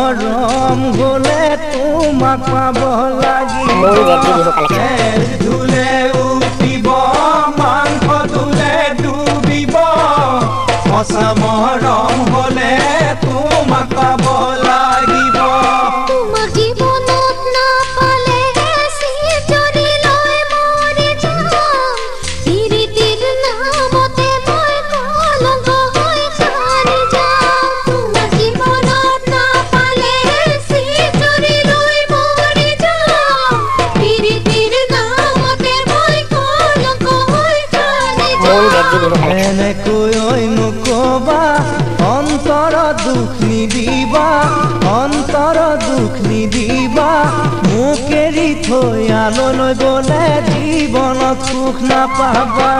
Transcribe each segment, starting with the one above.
সঁচা মহৰম গলে তোমাক পাব লাগিব এনেকৈ ঐ নকবা অন্তৰ দুখ নিদিবা অন্তৰ দুখ নিদিবা। মোক থৈ আললৈ গলে জীৱনত সুখ নাপাবা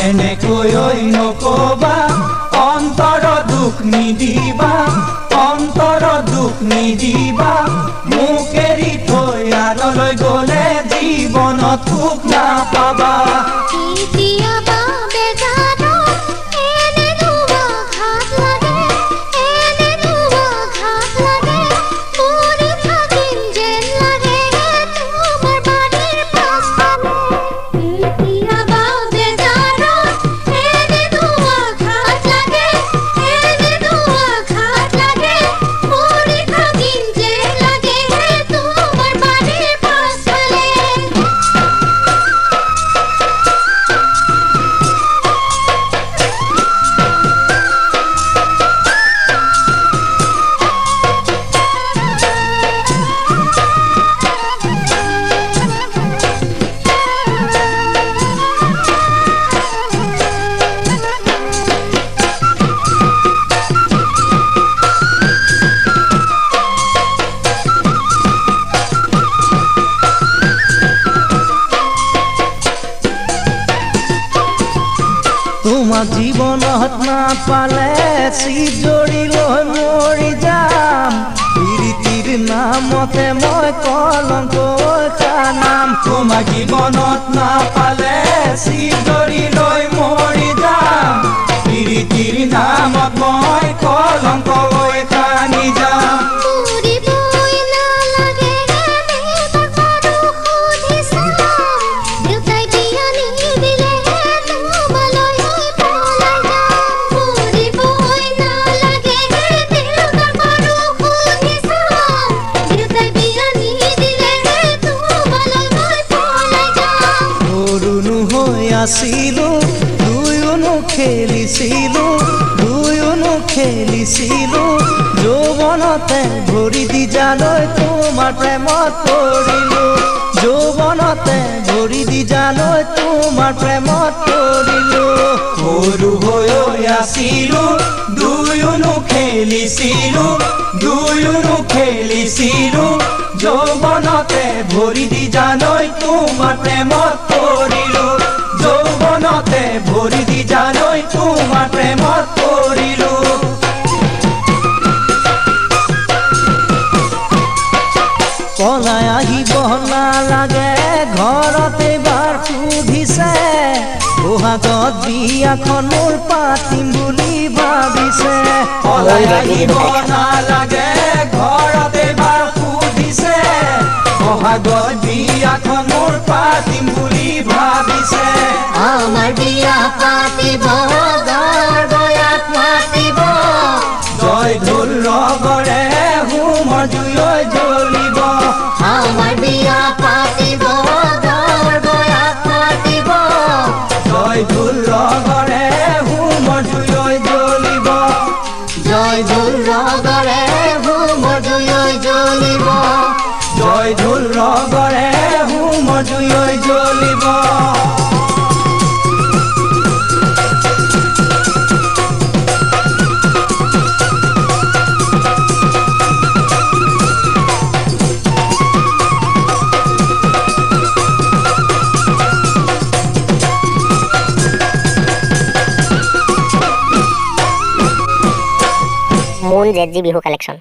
এনেকৈ ঐ নকবা অন্তৰ দুখ নিদিবা অন্তৰ দুখ নিদিবা। মোক এৰি থৈ আললৈ গলে জীৱনত সুখ নাপাবা তোমাক জীৱনত নাপালে চিজৰি লৈ মৰি যাম। প্ৰীতিৰ নামতে মই কলংক নাম তোমাক জীৱনত নাপালে চিজৰি লৈ আছিলো দুয়োনো খেলিছিলো দুয়োনো খেলিছিলো যৌৱনতে ভৰি দি জালৈ তোমাৰ প্ৰেমত পৰিলো যৌৱনতে ভৰি দি জালৈ তোমাৰ প্ৰেমত পৰিলো সৰু হৈ আছিলো দুয়োনো খেলিছিলো দুয়োনো খেলিছিলো যৌৱনতে ভৰি দি জালৈ তোমাৰ প্ৰেমত পৰিলো যৌৱনতে ভৰি দি জালৈ তোমাৰ প্ৰেমত পৰিলো পলাই আহিব নালাগে ঘৰতে বাৰ সুধিছে বহাগত বিয়াখন মোৰ পাতিম বুলি ভাবিছে পলাই আহিব নালাগে বিয়াখন মোৰ পাতিম বুলি ভাবিছে। আমাৰ বিয়া পাতিব গয়াত মাতিব। জয় ঢোল ৰগৰে হোমৰ জুয়ৈ জ্বলিব। আমাৰ বিয়া পাতিব গয়াত মাতিব। জয় ঢোল ৰগৰে হোমৰ জুয়ৈ জ্বলিব। জয় ঢোল ৰগৰে হোমৰ জুয়ৈ জ্বলিব। জয় ঢোল ৰগৰে হোমৰ জুয়ৈ জ্বলিব। মোন জেঠজি বিহু কালেকশ্যন